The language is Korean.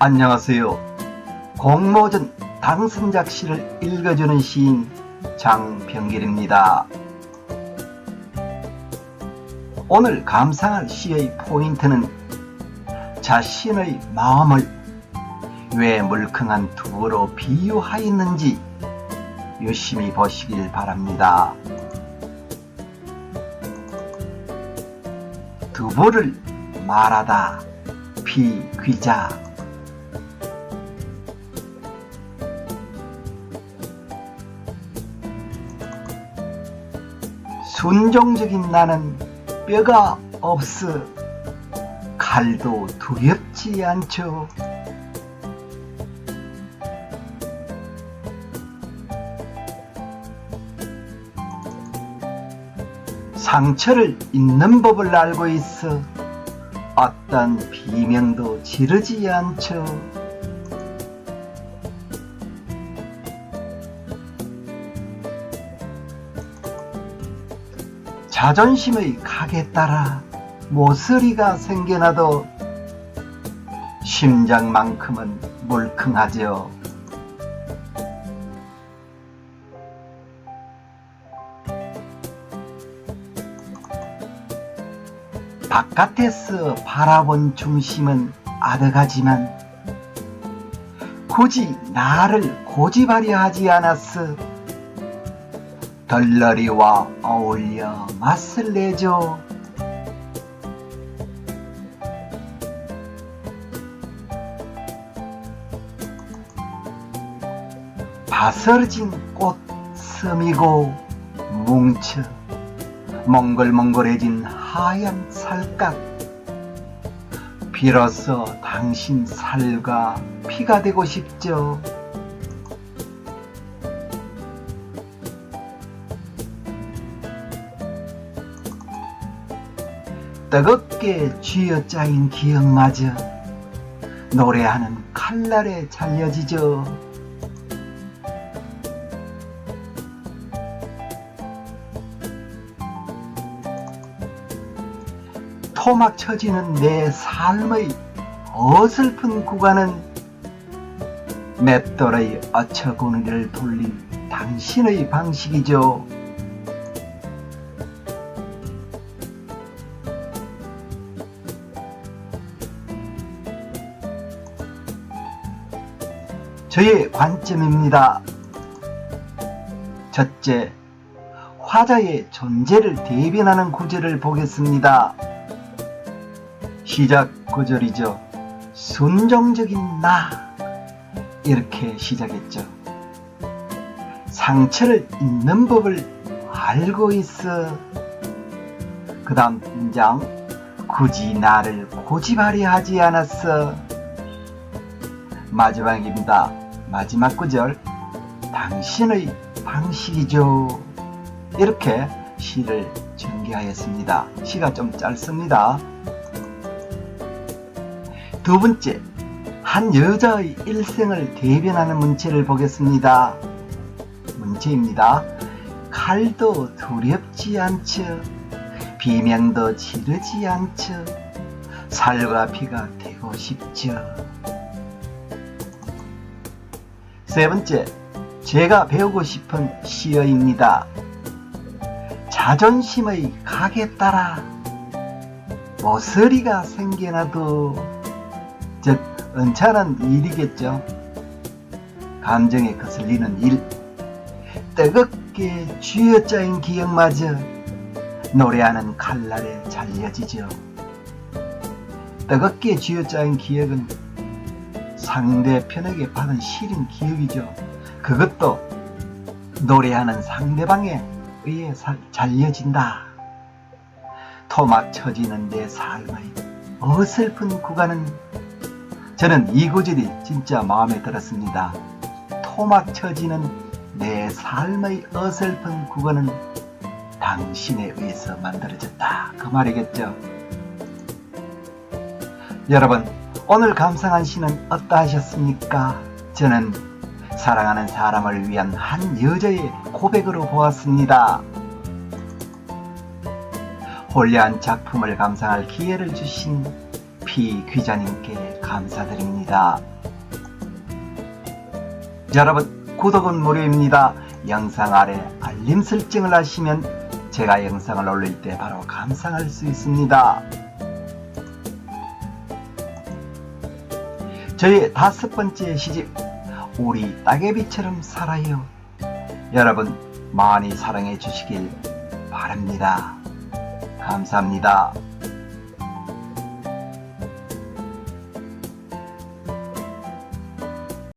안녕하세요. 공모전 당선작 시를 읽어주는 시인 장병길입니다. 오늘 감상할 시의 포인트는 자신의 마음을 왜 물컹한 두부로 비유하였는지 유심히 보시길 바랍니다. 두부를 말하다 비귀자 순종적인 나는 뼈가 없어 칼도 두렵지 않죠. 상처를 잊는 법을 알고 있어 어떤 비명도 지르지 않죠. 자존심의 각에 따라 모서리가 생겨나도 심장만큼은 물컹하죠. 바깥에서 바라본 중심은 아득하지만 굳이 나를 고집하려 하지 않았어. 덜러리와 어울려 맛을 내죠. 바스러진 꽃 스미고 뭉쳐 몽글몽글해진 하얀 살갗 비로소 당신 살과 피가 되고 싶죠. 뜨겁게 쥐어짜인 기억마저 노래하는 칼날에 잘려지죠. 토막 쳐지는 내 삶의 어설픈 구간은 맷돌의 어처구니를 돌린 당신의 방식이죠. 저의 관점입니다. 첫째, 화자의 존재를 대변하는 구절을 보겠습니다. 시작 구절이죠. 순종적인 나. 이렇게 시작했죠. 상처를 잊는 법을 알고 있어. 그 다음 문장. 굳이 나를 고집하려 하지 않았어. 마지막입니다. 마지막 구절. 당신의 방식이죠. 이렇게 시를 전개하였습니다. 시가 좀 짧습니다. 두 번째, 한 여자의 일생을 대변하는 문체를 보겠습니다. 문체입니다. 칼도 두렵지 않죠. 비명도 지르지 않죠. 살과 피가 되고 싶죠. 세 번째, 제가 배우고 싶은 시어입니다. 자존심의 각에 따라 모서리가 생겨나도 즉 은찬한 일이겠죠. 감정에 거슬리는 일, 뜨겁게 쥐어짜인 기억마저 노래하는 칼날에 잘려지죠. 뜨겁게 쥐어짜인 기억은 상대편에게 받은 시린 기억이죠. 그것도 노래하는 상대방에 의해 살- 잘려진다. 토막 쳐지는 내 삶의 어설픈 구간은 저는 이 구절이 진짜 마음에 들었습니다. 토막 쳐지는 내 삶의 어설픈 구간은 당신에 의해서 만들어졌다. 그 말이겠죠. 여러분, 오늘 감상한 시는 어떠하셨습니까? 저는 사랑하는 사람을 위한 한 여자의 고백으로 보았습니다. 홀려한 작품을 감상할 기회를 주신 피 귀자님께 감사드립니다. 여러분 구독은 무료입니다. 영상 아래 알림 설정을 하시면 제가 영상을 올릴 때 바로 감상할 수 있습니다. 저희 다섯 번째 시집 우리 따개비처럼 살아요. 여러분 많이 사랑해 주시길 바랍니다. 감사합니다.